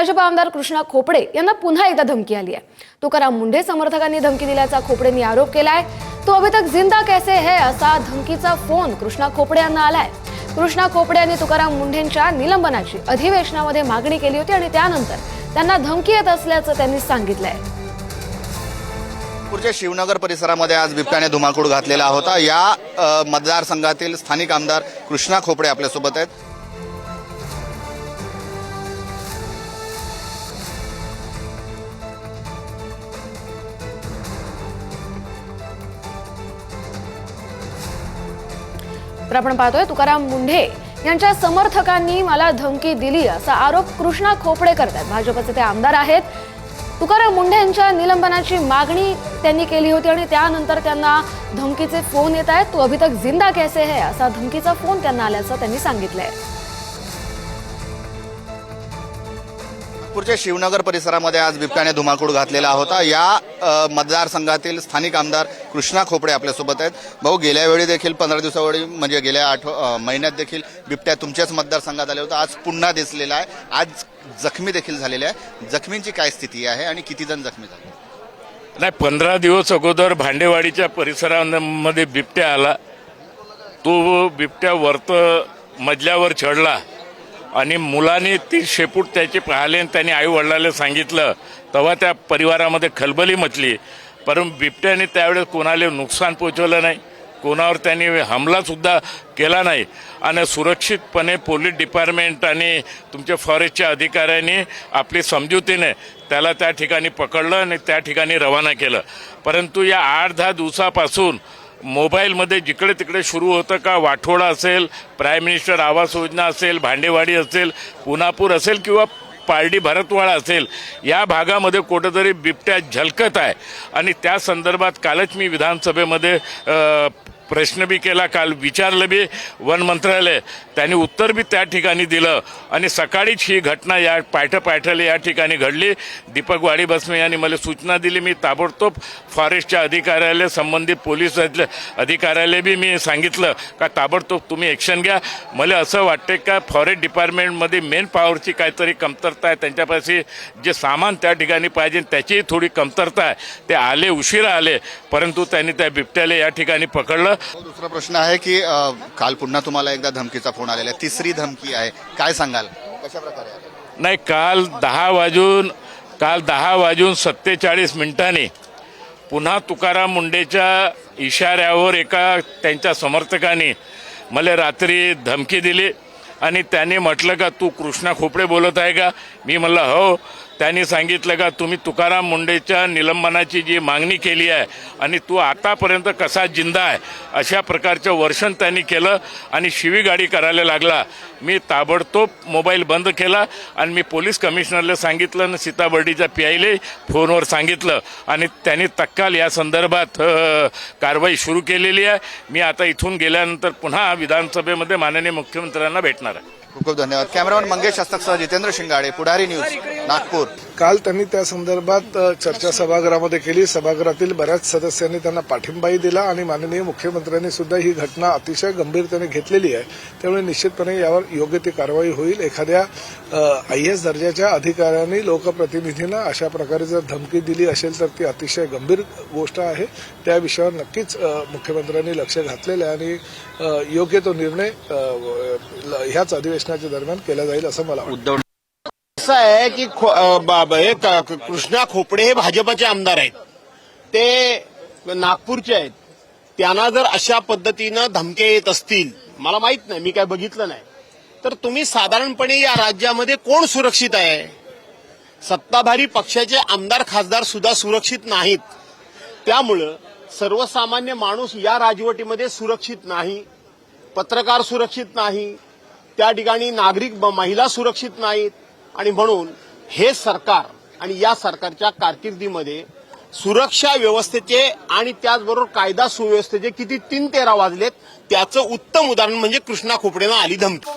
भाजप आमदार कृष्णा खोपडे यांना पुन्हा एकदा धमकी आली आहे. तुकाराम मुंढे समर्थकांनी धमकी दिल्याचा खोपडेंनी आरोप केलाय. तो अभि तक जिंदा कैसे है असा धमकीचा फोन कृष्णा खोपडे यांना आलाय. कृष्णा खोपडे यांनी तुकाराम मुंढेंच्या निलंबनाची अधिवेशनामध्ये मागणी केली होती आणि त्यानंतर त्यांना धमकी येत असल्याचं त्यांनी सांगितलंय. नागपूरच्या शिवनगर परिसरामध्ये आज बिबट्याने धुमाकूळ घातलेला होता. या मतदारसंघातील स्थानिक आमदार कृष्णा खोपडे आपल्यासोबत आहेत. तर आपण पाहतोय. तुकाराम मुंढे यांच्या समर्थकांनी मला धमकी दिली असा आरोप कृष्णा खोपडे करतात. भाजपचे ते आमदार आहेत. तुकाराम मुंढे यांच्या निलंबनाची मागणी त्यांनी केली होती आणि त्यानंतर त्यांना धमकीचे फोन येत आहेत. तू अभि तक जिंदा कैसे है? असा धमकीचा फोन त्यांना आल्याचं त्यांनी सांगितलंय. नागपूरच्या शिवनगर परिसरामध्ये आज बिबट्याने धुमाकूळ घातलेला होता. या मतदारसंघातील स्थानिक आमदार कृष्णा खोपडे आपल्यासोबत आहेत. भाऊ गेल्या वेळी देखील पंधरा दिवसावेळी म्हणजे गेल्या आठ महिन्यात देखील बिबट्या तुमच्याच मतदारसंघात आले होते आज पुन्हा दिसलेला आहे. आज जखमी देखील झालेल्या आहे. जखमींची काय स्थिती आहे आणि किती जण जखमी झाले? नाही पंधरा दिवस अगोदर भांडेवाडीच्या परिसरामध्ये बिबट्या आला. तो बिबट्या वरत मजल्यावर चढला. आणि मुलाने ती शेपूट त्याची पाहिले आणि त्यांनी आईवडिलाला सांगितलं. तेव्हा त्या परिवारामध्ये खलबली मचली. परंतु बिबट्याने त्यावेळेस कोणाला नुकसान पोचवलं नाही. कोणावर त्यांनी हमलासुद्धा केला नाही. आणि सुरक्षितपणे पोलीस डिपार्टमेंट आणि तुमच्या फॉरेस्टच्या अधिकाऱ्यांनी आपली समजुतीने त्याला त्या ठिकाणी पकडलं आणि त्या ठिकाणी रवाना केलं. परंतु या आठ दहा दिवसापासून मोबाईलमध्ये जिकडे तिकडे सुरू होतं का वाठोडा असेल प्राईम मिनिस्टर आवास योजना असेल भांडेवाडी असेल पुनापूर असेल किंवा पारडी भरतवाडा असेल या भागामध्ये कुठंतरी बिबट्या झलकत आहे. आणि त्या संदर्भात कालच मी विधानसभेमध्ये प्रश्न बी केला काल विचारलं बी वन मंत्रालय. त्यांनी उत्तर बी त्या ठिकाणी दिलं. आणि सकाळीच ही घटना या पायठं पायठ्याला या ठिकाणी घडली. दीपक वाडी बसमे यांनी मला सूचना दिली मी ताबडतोब फॉरेस्टच्या अधिकाऱ्याला संबंधित पोलीस अधिकाऱ्याला बी मी सांगितलं का ताबडतोब तुम्ही ॲक्शन घ्या. मला असं वाटते का फॉरेस्ट डिपार्टमेंटमध्ये मेन पॉवरची काहीतरी कमतरता आहे. त्यांच्यापाशी जे सामान त्या ठिकाणी पाहिजे त्याचीही थोडी कमतरता आहे. ते आले उशिरा आले परंतु त्यांनी त्या बिबट्याला या ठिकाणी पकडलं. दुसरा प्रश्न आहे की काल पुन्हा तुम्हाला एकदा धमकीचा फोन आलेला आहे. तिसरी धमकी आहे. काय सांगाल? कशा प्रकारे नाही काल दहा वाजून काल दहा वाजून सत्तेचाळीस मिनिटांनी पुन्हा तुकाराम मुंडेच्या इशाऱ्यावर एका त्यांच्या समर्थकांनी मला रात्री धमकी दिली आणि त्याने म्हटलं का तू कृष्णा खोपडे बोलत आहे का? मी म्हणलं हो. त्यांनी सांगितलं का तुम्ही तुकाराम मुंडेच्या निलंबनाची जी मागणी केली आहे आणि तू आतापर्यंत कसा जिंदा आहे अशा प्रकारचं वर्षण त्यांनी केलं आणि शिवीगाडी करायला लागला. मी ताबडतोब मोबाईल बंद केला आणि मी पोलीस कमिशनरला सांगितलं आणि सीताबर्डीच्या पी आयले फोनवर सांगितलं आणि त्यांनी तत्काल या संदर्भात कारवाई सुरू केलेली आहे. मी आता इथून गेल्यानंतर पुन्हा विधानसभेमध्ये माननीय मुख्यमंत्र्यांना भेटणार आहे. खूप खूप धन्यवाद. कॅमेरामन मंगेश हस्तकसह जितेंद्र शिंगाडे पुढारी न्यूज नागपूर. काल त्यांनी त्या संदर्भात चर्चा सभागृहामध्ये केली. सभागृहातील बऱ्याच सदस्यांनी त्यांना पाठिंबाही दिला आणि माननीय मुख्यमंत्र्यांनी सुद्धा ही घटना अतिशय गंभीरतेने घेतलेली आहे. त्यामुळे निश्चितपणे यावर योग्य ती कारवाई होईल. एखाद्या आय एस दर्जाच्या अधिकाऱ्यांनी लोकप्रतिनिधींना अशा प्रकारे जर धमकी दिली असेल तर ती अतिशय गंभीर गोष्ट आहे. त्या विषयावर नक्कीच मुख्यमंत्र्यांनी लक्ष घातलेलं आहे आणि योग्य तो निर्णय ह्याच अधिवेशनाच्या दरम्यान केला जाईल असं मला वाटतं. असं आहे की खो- हे क- कृष्णा खोपडे हे भाजपचे आमदार आहेत. ते नागपूरचे आहेत. त्यांना जर अशा पद्धतीनं धमके येत असतील मला माहीत नाही मी काय बघितलं नाही तर तुम्ही साधारणपणे या राज्यामध्ये कोण सुरक्षित आहे? सत्ताधारी पक्षाचे आमदार खासदार सुद्धा सुरक्षित नाहीत. त्यामुळं सर्वसामान्य माणूस या राजवटीमध्ये सुरक्षित नाही पत्रकार सुरक्षित नाही त्या ठिकाणी नागरिक महिला सुरक्षित नाहीत. आणि म्हणून हे सरकार आणि या सरकारच्या कारकिर्दीमध्ये सुरक्षा व्यवस्थेचे आणि त्याचबरोबर कायदा सुव्यवस्थेचे किती तीन तेरा वाजलेत त्याचं उत्तम उदाहरण म्हणजे कृष्णा खोपडेनं आली धमकी.